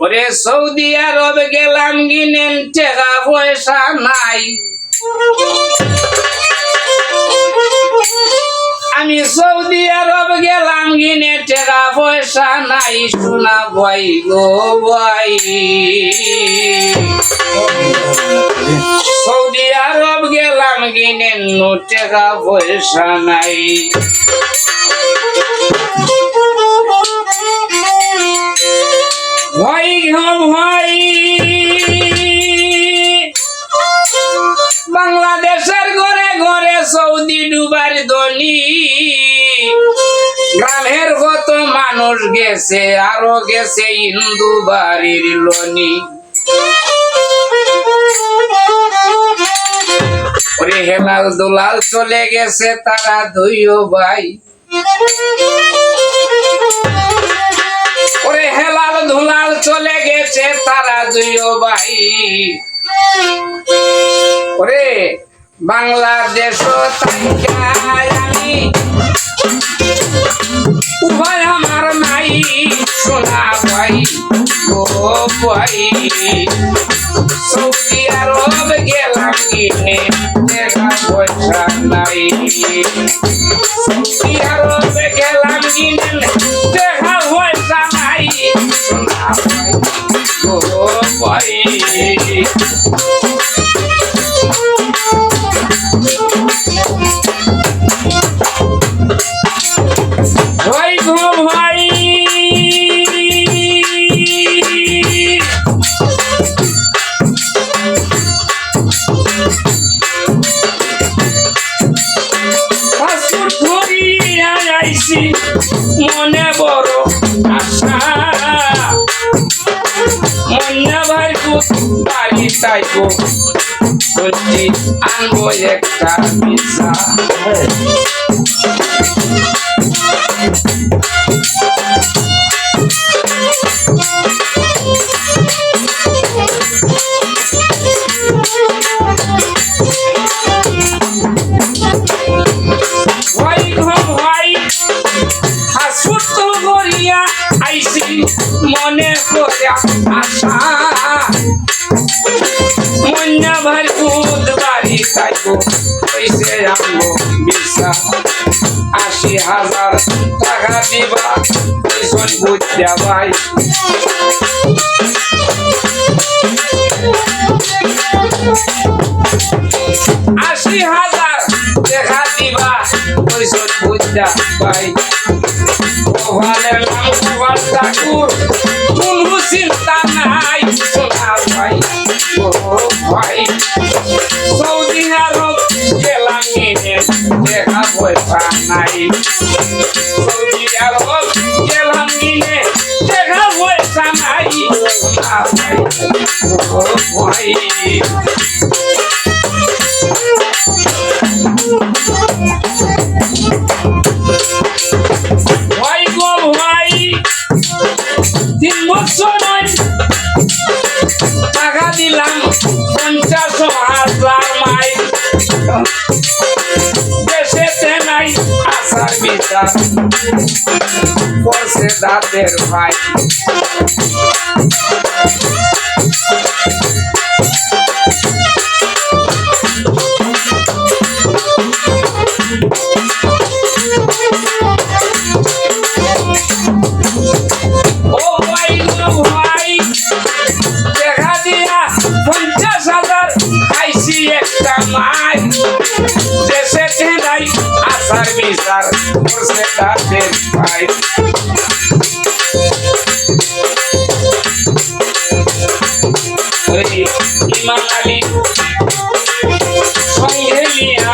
ওরে সৌদি আরব গেলাম গিনেন, টাকা পয়সা নাই। আমি সৌদি আরব গেলাম গিনে, টাকা পয়সা নাই শোনা ভাই গো ভাই। সৌদি আরব গেলাম গিনে নো পয়সা নাই। গো ভাই। বাংলাদেশের ঘরে ঘরে সৌদি ডুবার ধনী গ্রামের কত মানুষ গেছে, আরও গেছে হিন্দু বাড়ির লনি হেলাল দুলাল চলে গেছে তারা দুইও ভাই। দুইও ভাই। ওরে, বাংলাদেশ আমি। উভয় আমার নাই সোনা ভাই ও ভাই। সৌদি আরব গেলাম কিনে টাকা পয়সা নাই। সৌদি আরব গেলাম কিনে টাকা পয়সা ভাই ভাই। তাইবো বলছি আনব একটা পিসা মনে করে তাইবো পয়সে আনব বিশা আশি হাজার টাকা দিবা পয়সন বুঝতে ভাই আশি হাজার দেখা দিবা পয়সন বুঝতে ভাই গোপালের নাম গোপাল ঠাকুর কোনো চিন্তা নাই সোনা ভাই ও ভাই নাই ভাই গো ভাই দেখা দিয়া পঞ্চাশ হাজার খাইছি একটা টেনাই বিচার করছে তাদের ভাই ওই ইমাম আলী সঙ্গে নিয়া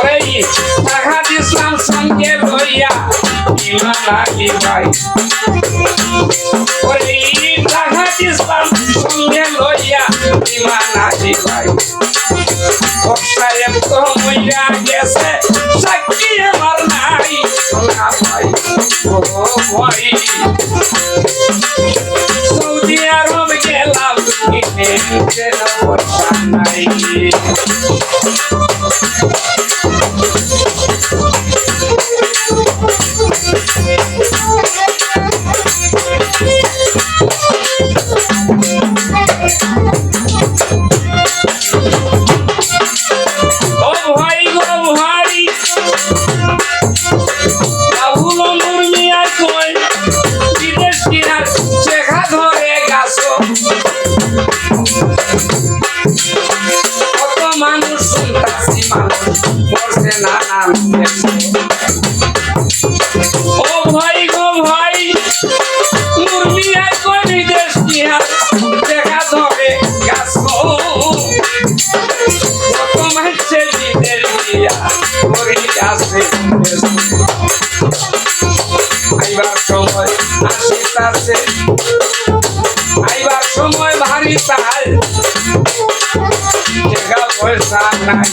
ওই টাকা দিছিলাম সঙ্গে লইয়া ইমাম আলী ভাই ওই টাকা দিছিলাম সঙ্গে লইয়া ইমাম আলী ভাই সাহেব তো মইরা গেছে কিনে যেন পয়সা নাই ও ভাই গো ভাই মুরলি আর কই বিদেশ কিয়া দেখা ধরে গাছ তোমার ছেলে দিয়া মরি আসে আইবার সময় আসে তাসে আইবার সময় ভারী তাল জায়গা পয়সা নাই।